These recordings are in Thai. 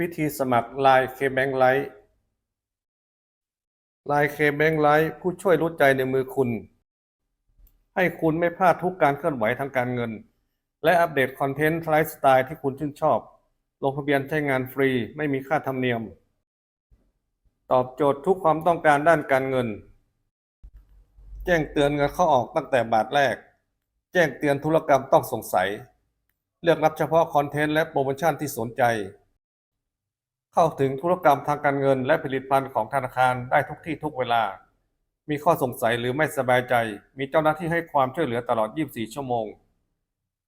วิธีสมัคร Line KBank Lite Line KBank Lite ผู้ช่วยรู้ใจในมือคุณ ให้คุณไม่พลาดทุกการเคลื่อนไหวทางการเงิน และอัปเดตคอนเทนต์ไลฟ์สไตล์ที่คุณชื่นชอบ ลงทะเบียนใช้งานฟรีไม่มีค่าธรรมเนียม ตอบโจทย์ทุกความต้องการด้านการเงิน แจ้งเตือนเงินเข้าออกตั้งแต่บาทแรก แจ้งเตือนธุรกรรมต้องสงสัย เลือกรับเฉพาะคอนเทนต์และโปรโมชั่นที่สนใจ เข้าถึงธุรกรรมทางการเงินและผลิตภัณฑ์ของธนาคารได้ทุกที่ทุกเวลา มีข้อสงสัยหรือไม่สบายใจ มีเจ้าหน้าที่ให้ความช่วยเหลือตลอด 24 ชั่วโมง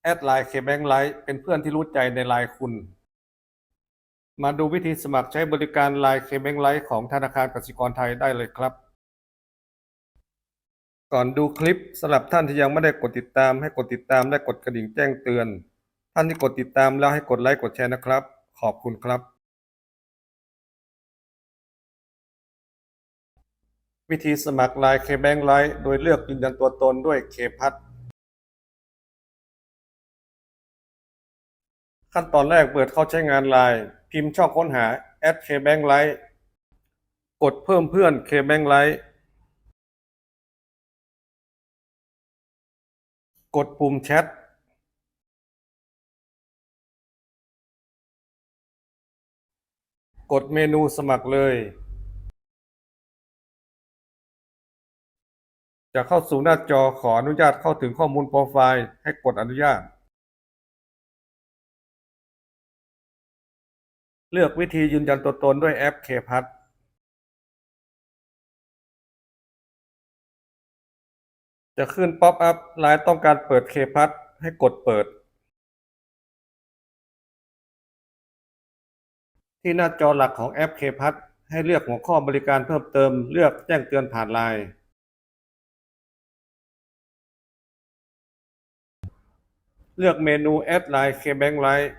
แอดไลน์ KBank Lite เป็นเพื่อนที่รู้ใจในไลน์คุณ มาดูวิธีสมัครใช้บริการไลน์ KBank Lite ของธนาคารกสิกรไทยได้เลยครับ ก่อนดูคลิปสำหรับท่านที่ยังไม่ได้กดติดตาม ให้กดติดตามและกดกระดิ่งแจ้งเตือน ท่านที่กดติดตามแล้วให้กดไลค์กดแชร์นะครับ ขอบคุณครับ วิธีสมัคร Line KBank Lite โดยเลือกยืนยันตัวตนด้วย KPass ขั้นตอนแรกเปิดเข้าใช้งาน Line พิมพ์ช่องค้นหา @KBank Lite กดเพิ่มเพื่อน KBank Lite กดปุ่มแชทกดเมนูสมัครเลย จะเข้าสู่หน้าจอขออนุญาตเข้าถึงข้อมูลโปรไฟล์ ให้กดอนุญาต เลือกวิธียืนยันตัวตนด้วยแอป KPass จะขึ้นป๊อปอัพไลน์ต้องการเปิด KPass ให้กดเปิด ที่หน้าจอหลักของแอป KPass ให้เลือกหัวข้อบริการเพิ่มเติม เลือกแจ้งเตือนผ่านไลน์ เลือกเมนูแอดไลน์ KBank Lite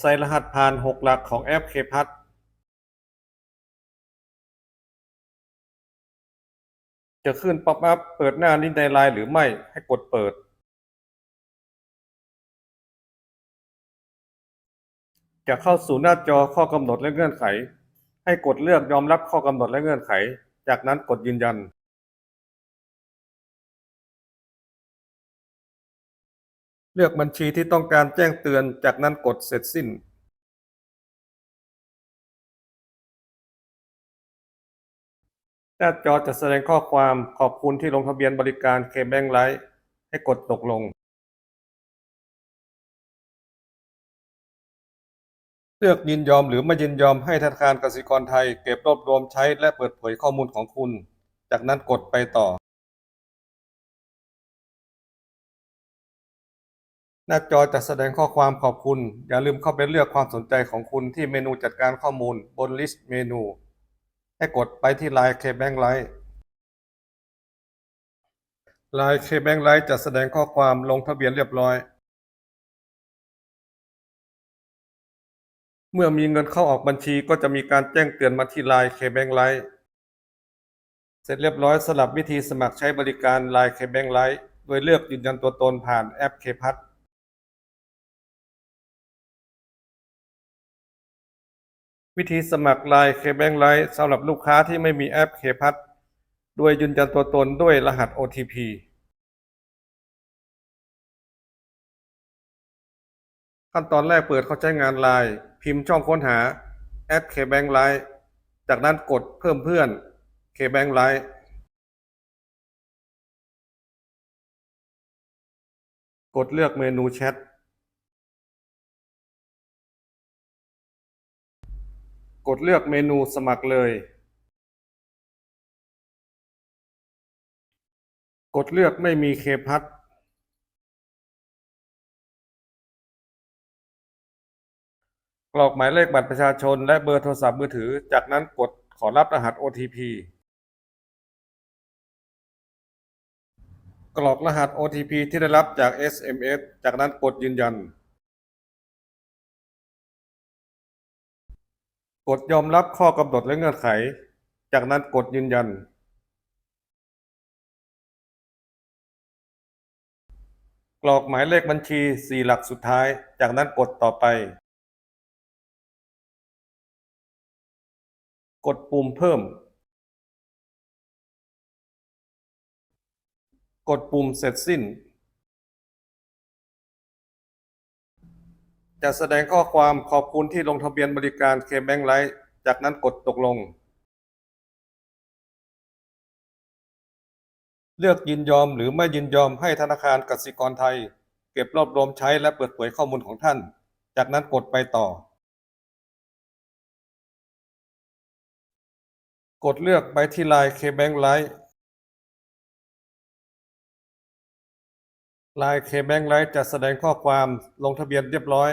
ใส่รหัสผ่าน 6 หลักของแอป KPass จะขึ้นป๊อปอัพเปิดหน้านี้ในไลน์หรือไม่ให้กดเปิด จะเข้าสู่หน้าจอข้อกำหนดและเงื่อนไข ให้กดเลือกยอมรับข้อกำหนดและเงื่อนไข จากนั้นกดยืนยัน เลือกบัญชีที่ต้องการแจ้งเตือน จากนั้นกดเสร็จสิ้นหน้าจอจะแสดงข้อความขอบคุณที่ลงทะเบียนบริการ KBank Lite ให้กดตกลง เลือกยินยอมหรือไม่ยินยอมให้ธนาคารกสิกรไทย เก็บรวบรวมใช้และเปิดเผยข้อมูลของคุณ จากนั้นกดไปต่อ หน้าจอจะแสดงข้อความขอบคุณ อย่าลืมเข้าไปเลือกความสนใจของคุณที่เมนูจัดการข้อมูลบนลิสต์เมนู ให้กดไปที่ Line KBank Lite Line KBank Lite จะแสดงข้อความลงทะเบียนเรียบร้อย เมื่อมีเงินเข้าออกบัญชีก็จะมีการแจ้งเตือนมาที่ Line KBank Lite เสร็จเรียบร้อยสำหรับวิธีสมัครใช้บริการ Line KBank Lite โดยเลือกยืนยันตัวตนผ่านแอป KPass วิธีสมัคร Line KBank Lite สำหรับลูกค้าที่ไม่มีแอป KPass โดยยืนยันตัวตนด้วยรหัส OTP ขั้นตอนแรกเปิดเข้าใช้งาน Line พิมพ์ช่องค้นหา @KBank Lite จากนั้นกดเพิ่มเพื่อน KBank Lite กดเลือกเมนูแชท กดเลือกเมนูสมัครเลย กดเลือกไม่มีเคพัทกรอกหมายเลขบัตรประชาชน และเบอร์โทรศัพท์มือถือ จากนั้นกดขอรับรหัส OTP กรอกรหัส OTP ที่ได้รับจาก SMS จากนั้นกดยืนยัน กดยอมรับข้อกำหนดและเงื่อนไข จากนั้นกดยืนยัน กรอกหมายเลขบัญชีสี่หลักสุดท้าย จากนั้นกดต่อไป กดปุ่มเพิ่ม กดปุ่มเสร็จสิ้น จะแสดงข้อความขอบคุณที่ลงทะเบียนบริการ KBank Lite จากนั้นกดตกลง เลือกยินยอมหรือไม่ยินยอมให้ธนาคารกสิกรไทย เก็บรวบรวมใช้และเปิดเผยข้อมูลของท่าน จากนั้นกดไปต่อ กดเลือกไปที่ลน์ KBank Lite ไลน์ KBank Lite จะแสดงข้อความลงทะเบียนเรียบร้อย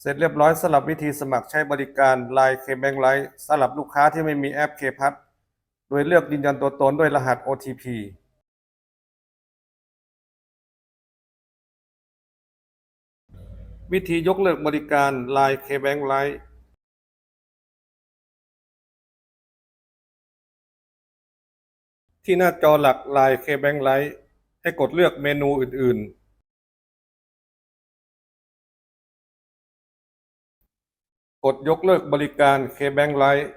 เสร็จเรียบร้อยสำหรับวิธีสมัครใช้บริการ Line KBank Lite สำหรับลูกค้าที่ไม่มีแอป KPass โดยเลือกยืนยันตัวตนด้วยรหัส OTP วิธียกเลิกบริการ Line KBank Lite ที่หน้าจอหลัก Line KBank Lite ให้กดเลือกเมนูอื่น ๆ กดยกเลิกบริการ KBank Lite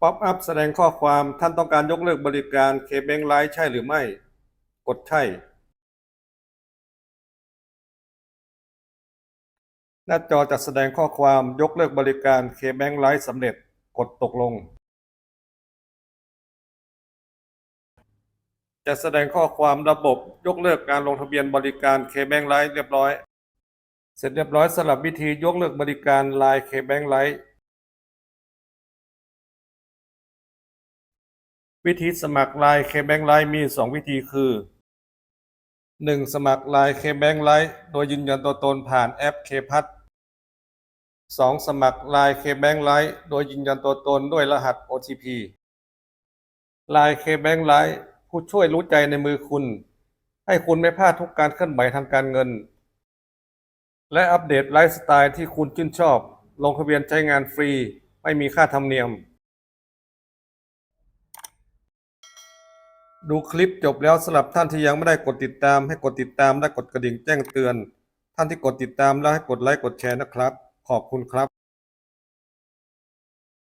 ป๊อปอัพแสดงข้อความท่านต้องการยกเลิกบริการ KBank Lite ใช่หรือไม่ กดใช่ หน้าจอจะแสดงข้อความยกเลิกบริการ KBank Lite สำเร็จกดตกลง จะแสดงข้อความระบบยกเลิกการลงทะเบียนบริการ KBank Lite เรียบร้อย เสร็จเรียบร้อยสำหรับวิธียกเลิกบริการ Line KBank Lite วิธีสมัคร Line KBank Lite มี 2 วิธีคือ 1. สมัคร Line KBank Lite โดยยืนยันตัวตนผ่านแอป KPass 2. สมัคร Line KBank Lite โดยยืนยันตัวตนด้วยรหัส OTP Line KBank Lite ผู้ช่วยรู้ใจในมือคุณ ให้คุณไม่พลาดทุกการเคลื่อนไหวทางการเงิน และอัปเดตไลฟ์สไตล์ที่คุณชื่นชอบ ลงทะเบียนใช้งานฟรี ไม่มีค่าธรรมเนียม ดูคลิปจบแล้วสำหรับท่านที่ยังไม่ได้กดติดตาม ให้กดติดตามและกดกระดิ่งแจ้งเตือน ท่านที่กดติดตามแล้วให้กดไลค์กดแชร์นะครับ ขอบคุณครับ